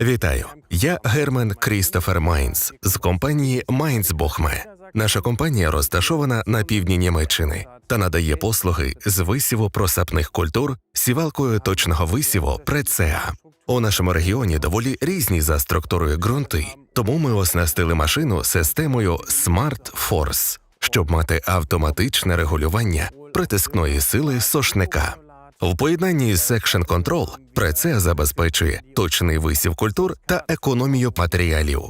Вітаю, я Герман Крістофер Майнц з компанії Майнц Бохме. Наша компанія розташована на півдні Німеччини та надає послуги з висіву просапних культур сівалкою точного висіву Прецеа. У нашому регіоні доволі різні за структурою ґрунти, тому ми оснастили машину системою Smart Force, щоб мати автоматичне регулювання притискної сили сошника. В поєднанні з Section Control Прецеа забезпечує точний висів культур та економію матеріалів.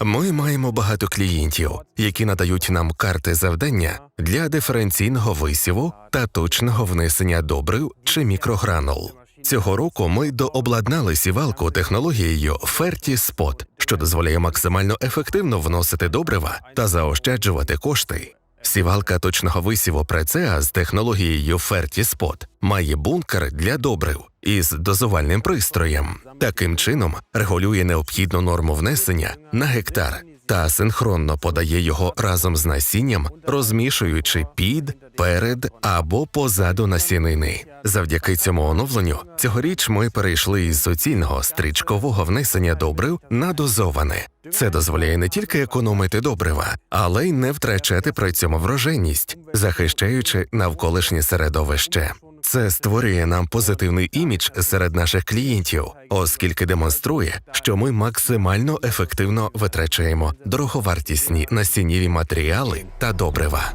Ми маємо багато клієнтів, які надають нам карти завдання для диференційного висіву та точного внесення добрив чи мікрогранул. Цього року ми дообладнали сівалку технологією Ferti Spot, що дозволяє максимально ефективно вносити добрива та заощаджувати кошти. Сівалка точного висіву прецеа з технологією FertiSpot має бункер для добрив із дозувальним пристроєм. Таким чином регулює необхідну норму внесення на гектар та синхронно подає його разом з насінням, розмішуючи під, перед або позаду насінини. Завдяки цьому оновленню цьогоріч ми перейшли із суцільного стрічкового внесення добрив на дозоване. Це дозволяє не тільки економити добрива, але й не втрачати при цьому врожайність, захищаючи навколишнє середовище. Це створює нам позитивний імідж серед наших клієнтів, оскільки демонструє, що ми максимально ефективно витрачаємо дороговартісні насіннєві матеріали та добрива.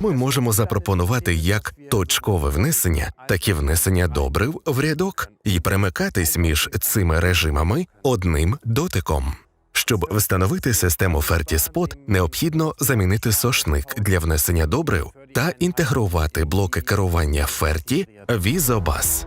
Ми можемо запропонувати як точкове внесення, так і внесення добрив в рядок і перемикатись між цими режимами одним дотиком. Щоб встановити систему FertiSpot, необхідно замінити сошник для внесення добрив та інтегрувати блоки керування Ferti Vizobus.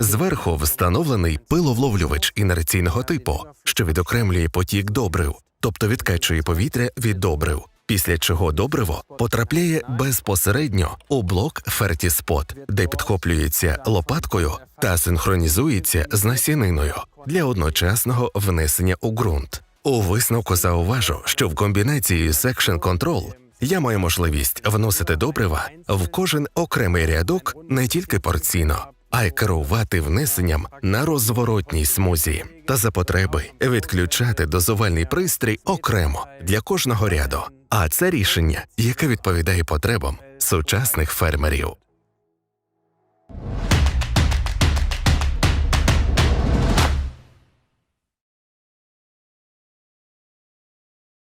Зверху встановлений пиловловлювач інерційного типу, що відокремлює потік добрив, тобто відкачує повітря від добрив. Після чого добриво потрапляє безпосередньо у блок FertiSpot, де підхоплюється лопаткою та синхронізується з насіниною для одночасного внесення у ґрунт. У висновку зауважу, що в комбінації Section Control я маю можливість вносити добрива в кожен окремий рядок не тільки порційно, а й керувати внесенням на розворотній смузі та за потреби відключати дозувальний пристрій окремо для кожного ряду. А це рішення, яке відповідає потребам сучасних фермерів.